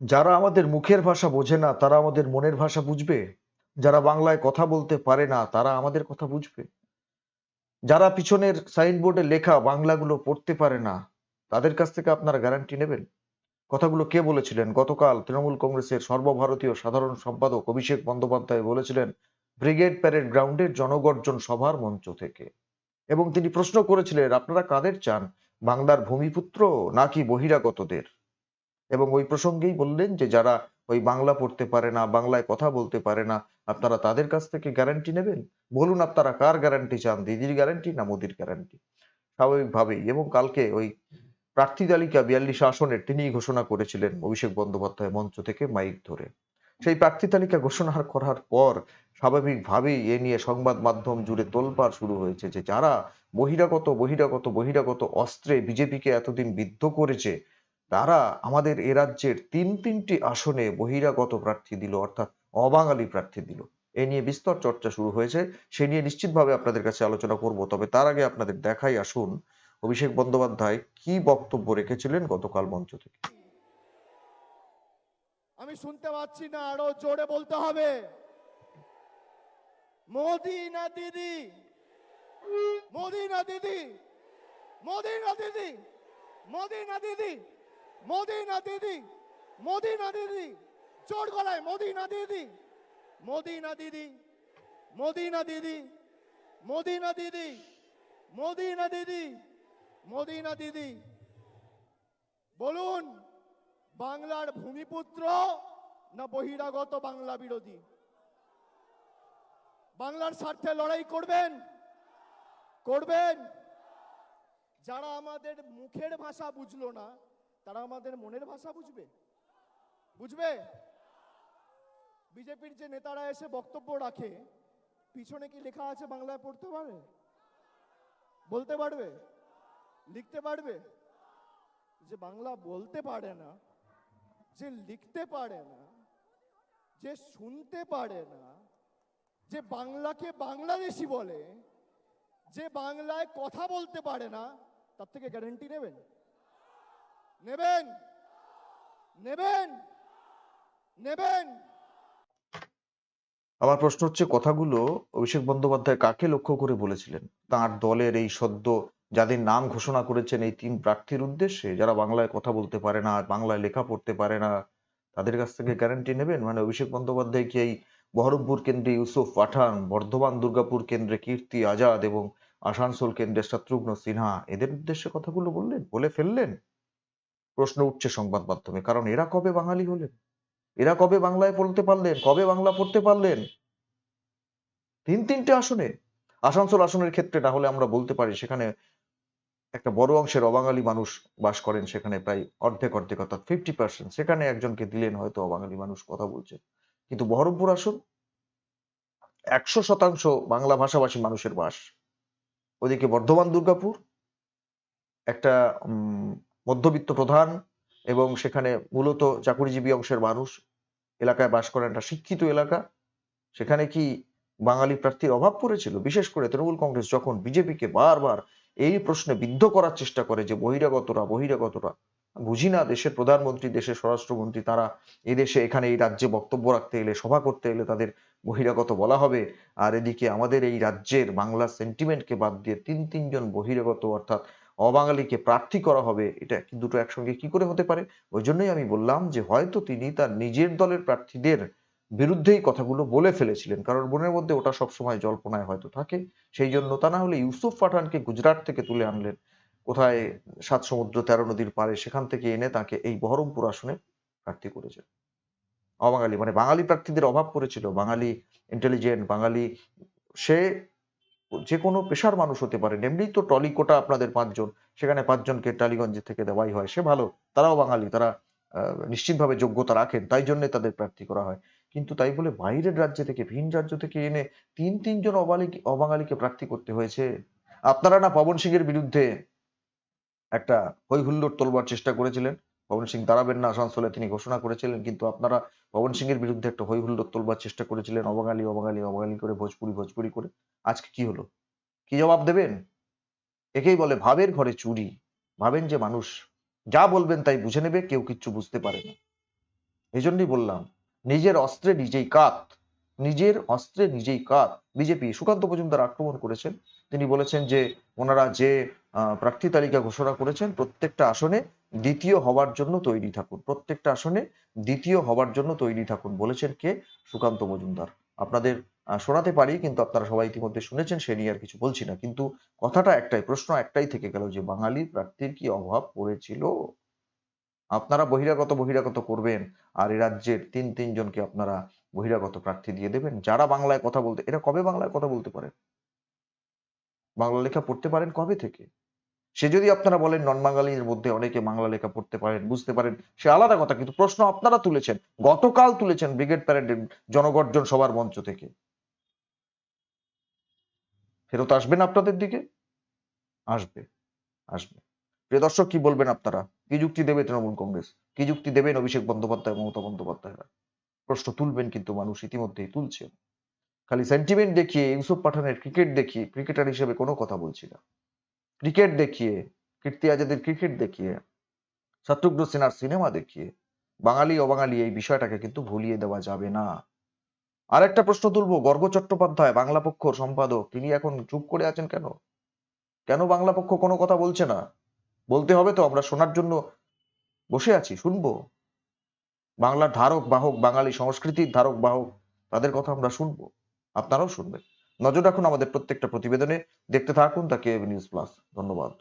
যারা আমাদের মুখের ভাষা বোঝে না, তারা আমাদের মনের ভাষা বুঝবে? যারা বাংলায় কথা বলতে পারে না, তারা আমাদের কথা বুঝবে? যারা পিছনের সাইনবোর্ডে লেখা বাংলাগুলো পড়তে পারে না, তাদের কাছ থেকে আপনারা গ্যারান্টি নেবেন? কথাগুলো কে বলেছিলেন? গতকাল তৃণমূল কংগ্রেসের সর্বভারতীয় সাধারণ সম্পাদক অভিষেক বন্দ্যোপাধ্যায় বলেছিলেন, ব্রিগেড প্যারেড গ্রাউন্ডের জনগর্জন সভার মঞ্চ থেকে। এবং তিনি প্রশ্ন করেছিলেন, আপনারা কাদের চান? বাংলার ভূমিপুত্র নাকি বহিরাগতদের? এবং ওই প্রসঙ্গেই বললেন যে, যারা ওই বাংলা পড়তে পারে না, বাংলায় কথা বলতে পারে না, আপনারা তাদের কাছ থেকে গ্যারান্টি নেবেন? বলুন আপনারা কার গ্যারান্টি চান, দিদির গ্যারান্টি না মোদির গ্যারান্টি স্বাভাবিকভাবেই। এবং কালকে ওই প্রার্থী তালিকা বিয়াল্লিশ আসনের তিনিই ঘোষণা করেছিলেন অভিষেক বন্দ্যোপাধ্যায় মঞ্চ থেকে মাইক ধরে। সেই প্রার্থী তালিকা ঘোষণা করার পর স্বাভাবিকভাবেই এ নিয়ে সংবাদ মাধ্যম জুড়ে তোলপাড় শুরু হয়েছে যে, যারা বহিরাগত বহিরাগত বহিরাগত অস্ত্রে বিজেপিকে এতদিন বিদ্ধ করেছে তারা আমাদের এ রাজ্যের তিন তিনটি আসনে বহিরাগত প্রার্থী দিল, অর্থাৎ অবাঙালি প্রার্থী দিল। এ নিয়ে বিস্তর চর্চা শুরু হয়েছে, সে নিয়ে নিশ্চিতভাবে আপনাদের কাছে আলোচনা করব। তবে তার আগে আপনাদের দেখাই আসুন অভিষেক বন্দ্যোপাধ্যায় কি বক্তব্য রেখেছিলেন গতকাল মঞ্চ থেকে। আমি শুনতে পাচ্ছি না, আরও জোরে বলতে হবে। মোদি না দিদি? মোদি না দিদি? মোদি না দিদি? মোদি না দিদি? মোদি না দিদি মোদি না দিদি, জোর গলায় মোদি না দিদি মোদি না দিদি মোদি না দিদি মোদি না দিদি মোদি না দিদি মোদি না দিদি। বলুন, বাংলার ভূমিপুত্র না বহিরাগত বাংলা বিরোধী? বাংলার স্বার্থে লড়াই করবেন? করবেন? যারা আমাদের মুখের ভাষা বুঝলো না তারা আমাদের মনের ভাষা বুঝবে। বুঝবে? বিজেপির যে নেতারা এসে বক্তব্য রাখে, পিছনে কি লেখা আছে বাংলায় পড়তে পারে? বলতে পারবে? লিখতে পারবে? যে বাংলা বলতে পারে না, যে লিখতে পারে না, যে শুনতে পারে না, যে বাংলাকে বাংলাদেশি বলে, যে বাংলায় কথা বলতে পারে না, তার থেকে গ্যারেন্টি নেবেন? নেবেন। নেবেন। নেবেন। আমার প্রশ্ন হচ্ছে, কথাগুলো অভিষেক বন্দ্যোপাধ্যায় কাকে লক্ষ্য করে বলেছিলেন? তার দলের এই সদ্য যাদের নাম ঘোষণা করেছেন এই তিন প্রার্থীর উদ্দেশ্যে? যারা বাংলায় কথা বলতে পারে না, বাংলায় লেখা পড়তে পারে না, তাদের কাছ থেকে গ্যারান্টি নেবেন? মানে অভিষেক বন্দ্যোপাধ্যায় কি এই বহরমপুর কেন্দ্রে ইউসুফ পাঠান, বর্ধমান দুর্গাপুর কেন্দ্রে কীর্তি আজাদ এবং আসানসোল কেন্দ্রে শত্রুঘ্ন সিনহা, এদের উদ্দেশ্যে কথাগুলো বললেন? বলে ফেললেন? প্রশ্ন উঠছে সংবাদ মাধ্যমে। কারণ এরা কবে বাঙালি হলেন? এরা কবে বাংলায় পড়তে পারলেন? কবে বাংলা পড়তে পারলেন? তিন তিনটে আসনে। আসানসোল আসনের ক্ষেত্রে না হলে আমরা বলতে পারি, সেখানে একটা বড় অংশের অবাঙালি মানুষ বাস করেন, সেখানে প্রায় অর্ধেক অর্ধেক, অর্থাৎ ফিফটি পার্সেন্ট সেখানে একজনকে দিলেন হয়তো অবাঙালি মানুষ কথা বলছেন। কিন্তু বহরমপুর আসন? একশো শতাংশ বাংলা ভাষাভাষী মানুষের বাস। ওদিকে বর্ধমান দুর্গাপুর, একটা মধ্যবিত্ত প্রধান এবং সেখানে মূলত চাকুরিজীবী অংশের মানুষ, এলাকায় বাস করেন একটা শিক্ষিত এলাকা। সেখানে কি বাঙালি প্রার্থীর অভাব পড়েছিল? বিশেষ করে তৃণমূল কংগ্রেস যখন বিজেপিকে বারবার এই প্রশ্নে বিদ্ধ করার চেষ্টা করে যে বহিরাগতরা বহিরাগতরা, বুঝি না দেশের প্রধানমন্ত্রী, দেশের স্বরাষ্ট্রমন্ত্রী, তারা এই দেশে এখানে এই রাজ্যে বক্তব্য রাখতে এলে, সভা করতে এলে তাদের বহিরাগত বলা হবে। আর এদিকে আমাদের এই রাজ্যের বাংলা সেন্টিমেন্টকে বাদ দিয়ে তিন তিনজন বহিরাগত অর্থাৎ অবাঙালিকে প্রার্থী করা হবে, এটা দুটো একসঙ্গে কি করে হতে পারে? ওই জন্যই আমি বললাম যে হয়তো তিনি তার নিজের দলের প্রার্থীদের বিরুদ্ধেই কথাগুলো বলে ফেলেছিলেন, কারণ মনের মধ্যে ওটা সবসময় জল্পনায় হয়তো থাকে। সেই জন্য তা না হলে ইউসুফ পাঠানকে গুজরাট থেকে তুলে আনলেন। কোথায়? সাত সমুদ্র তেরো নদীর পারে সেখান থেকে এনে তাকে এই বহরমপুর আসনে প্রার্থী করেছেন। অবাঙালি মানে বাঙালি প্রার্থীদের অভাব পড়েছিল। বাঙালি ইন্টেলিজেন্ট বাঙালি, সে যে কোনো পেশার মানুষ হতে পারেন। এমনিই তো টলি কোটা আপনাদের পাঁচজন। সেখানে পাঁচজনকে টালিগঞ্জ থেকে দেওয়াই হয়। সে ভালো। তারাও বাঙালি। তারা নিশ্চিতভাবে যোগ্যতা রাখেন। তাই জন্য তাদের প্রার্থী করা হয়। কিন্তু তাই বলে বাইরের রাজ্য থেকে, ভিন রাজ্য থেকে এনে তিন, তিনজন অবালি অবাঙালিকে প্রার্থী করতে হয়েছে? আপনারা না পবন সিং এর বিরুদ্ধে একটা হই হুল্লোড় তোলবার চেষ্টা করেছিলেন? পবন সিং দাঁড়াবেন না আসানসোলে, তিনি ঘোষণা করেছিলেন, কিন্তু আপনারা পবন সিং এর বিরুদ্ধে একটা হই হুল্লোড় তোলবার চেষ্টা করেছিলেন অবাঙালি অবাঙালি অবাঙালি করে, ভোজপুরি ভোজপুরি করে। আজকে কি হলো? কি জবাব দেবেন? একেই বলে ভাবের ঘরে চুরি। ভাবেন যে মানুষ যা বলবেন তাই বুঝে নেবে, কেউ কিচ্ছু বুঝতে পারে না। এই জন্যই বললাম, নিজের অস্ত্রে নিজেই কাত, নিজের অস্ত্রে নিজেই কাত। বিজেপি সুকান্ত মজুমদার আক্রমণ করেছেন। তিনি বলেছেন যে ওনারা যে প্রার্থী তালিকা ঘোষণা করেছেন, প্রত্যেকটা আসনে দ্বিতীয় হওয়ার জন্য তৈরি থাকুন প্রত্যেকটা আসনে দ্বিতীয় হওয়ার জন্য তৈরি থাকুন বলেছেন কে? সুকান্ত মজুমদার। আপনাদের শোনাতে পারি, কিন্তু আপনারা সবাই ইতিমধ্যে শুনেছেন, সে নিয়ে আর কিছু বলছি না। কিন্তু কথাটা একটাই, প্রশ্ন একটাই থেকে গেল যে বাঙালি প্রার্থীর কি অভাব পড়েছিল? আপনারা বহিরাগত বহিরাগত করবেন, আর এই রাজ্যের তিন তিনজনকে আপনারা বহিরাগত প্রার্থী দিয়ে দেবেন। যারা বাংলায় কথা বলতে, এরা কবে বাংলায় কথা বলতে পারেন? বাংলা লেখা পড়তে পারেন কবে থেকে? সে যদি আপনারা বলেন নন বাঙালির মধ্যে অনেকে বাংলা লেখা পড়তে পারেন, বুঝতে পারেন, সে আলাদা কথা। কিন্তু প্রশ্ন আপনারা তুলেছেন, গতকাল তুলেছেন ব্রিগেড প্যারেডের জনগর্জন সবার মঞ্চ থেকে। ফেরত আসবেন আপনাদের দিকে? আসবে আসবে। প্রিয় দর্শক, কি বলবেন আপনারা? কি যুক্তি দেবে তৃণমূল কংগ্রেস? কি যুক্তি দেবেন অভিষেক বন্দ্যোপাধ্যায়, মমতা বন্দ্যোপাধ্যায়রা প্রশ্ন তুলবেন কিন্তু মানুষ ইতিমধ্যেই তুলছে খালি সেন্টিমেন্ট দেখিয়ে, ইউসুফ পাঠানের ক্রিকেট দেখিয়ে ক্রিকেটার হিসেবে কোনো কথা বলছি না। ক্রিকেট দেখিয়ে কীর্তি আজাদের ক্রিকেট দেখিয়ে, শত্রুঘ্ন সিনহার সিনেমা দেখিয়ে, বাঙালি, অবাঙালি এই বিষয়টাকে কিন্তু ভুলিয়ে দেওয়া যাবে না। আর একটা প্রশ্ন তুলবো, গর্গ চট্টোপাধ্যায়, বাংলা পক্ষর সম্পাদক, তিনি এখন চুপ করে আছেন কেন? কেন বাংলা পক্ষ কোনো কথা বলছে না? বলতে হবে তো, আমরা শোনার জন্য বসে আছি, শুনব? বাংলার ধারক বাহক, বাঙালি সংস্কৃতির ধারক বাহক, তাদের কথা আমরা শুনব। আপনারাও শুনবেন। নজর রাখুন আমাদের প্রত্যেকটা প্রতিবেদনে। দেখতে থাকুন দ্য কে নিউজ প্লাস। ধন্যবাদ।